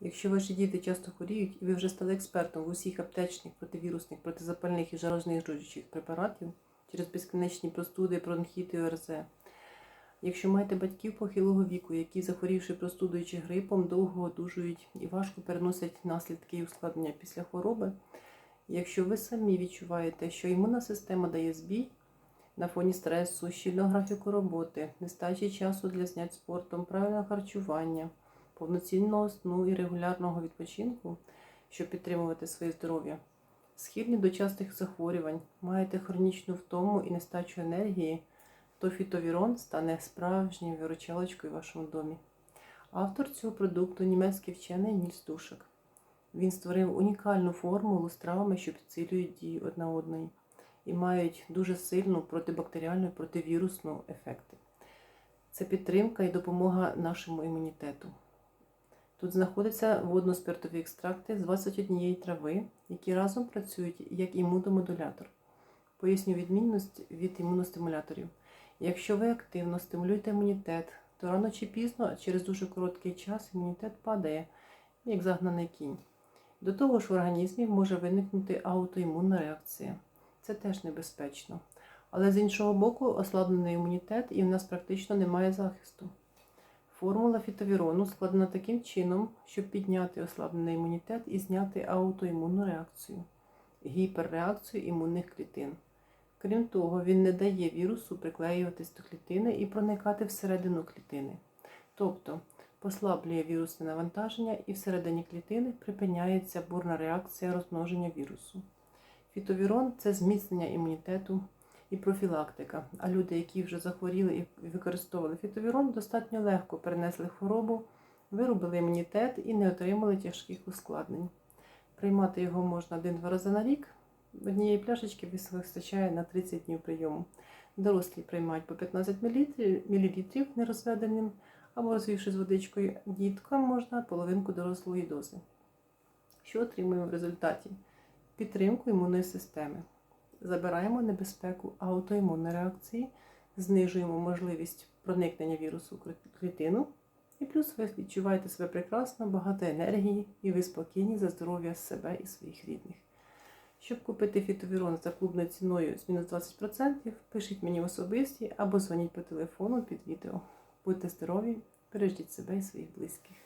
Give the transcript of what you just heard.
Якщо ваші діти часто хворіють і ви вже стали експертом в усіх аптечних, противірусних, протизапальних і жарознижуючих препаратів через безкінечні простуди, бронхіти, ОРЗ. Якщо маєте батьків похилого віку, які, захворівши простудою чи грипом, довго одужують і важко переносять наслідки і ускладнення після хвороби, якщо ви самі відчуваєте, що імунна система дає збій на фоні стресу, щільного графіку роботи, нестачі часу для знять спортом, правильного харчування, повноцінного сну і регулярного відпочинку, щоб підтримувати своє здоров'я, схильні до частих захворювань, маєте хронічну втому і нестачу енергії, то фітовірон стане справжньою виручалочкою в вашому домі. Автор цього продукту німецький вчений Нільс Душек. Він створив унікальну формулу з травами, що підсилюють дію одна одної і мають дуже сильну протибактеріальну і противірусну ефекти. Це підтримка і допомога нашому імунітету. Тут знаходяться водно-спиртові екстракти з 21 трави, які разом працюють як імуномодулятор. Поясню відмінність від імуностимуляторів. Якщо ви активно стимулюєте імунітет, то рано чи пізно, через дуже короткий час, імунітет падає, як загнаний кінь. До того ж, в організмі може виникнути аутоімунна реакція. Це теж небезпечно. Але з іншого боку, ослаблений імунітет і в нас практично немає захисту. Формула фітовірону складена таким чином, щоб підняти ослаблений імунітет і зняти аутоімунну реакцію, гіперреакцію імунних клітин. Крім того, він не дає вірусу приклеюватись до клітини і проникати всередину клітини. Тобто послаблює вірусне навантаження і всередині клітини припиняється бурна реакція розмноження вірусу. Фітовірон це зміцнення імунітету і профілактика. А люди, які вже захворіли і використовували фітовірон, достатньо легко перенесли хворобу, виробили імунітет і не отримали тяжких ускладнень. Приймати його можна один-два рази на рік. Однієї пляшечки вистачає на 30 днів прийому. Дорослі приймають по 15 мл нерозведеним або розвівши з водичкою, діткам можна половинку дорослої дози. Що отримуємо в результаті? Підтримку імунної системи. Забираємо небезпеку аутоімунної реакції, знижуємо можливість проникнення вірусу в клітину, і плюс ви відчуваєте себе прекрасно, багато енергії, і ви спокійні за здоров'я себе і своїх рідних. Щоб купити фітовірон за клубною ціною з мінус 20%, пишіть мені в особисті або дзвоніть по телефону під відео. Будьте здорові, бережіть себе і своїх близьких.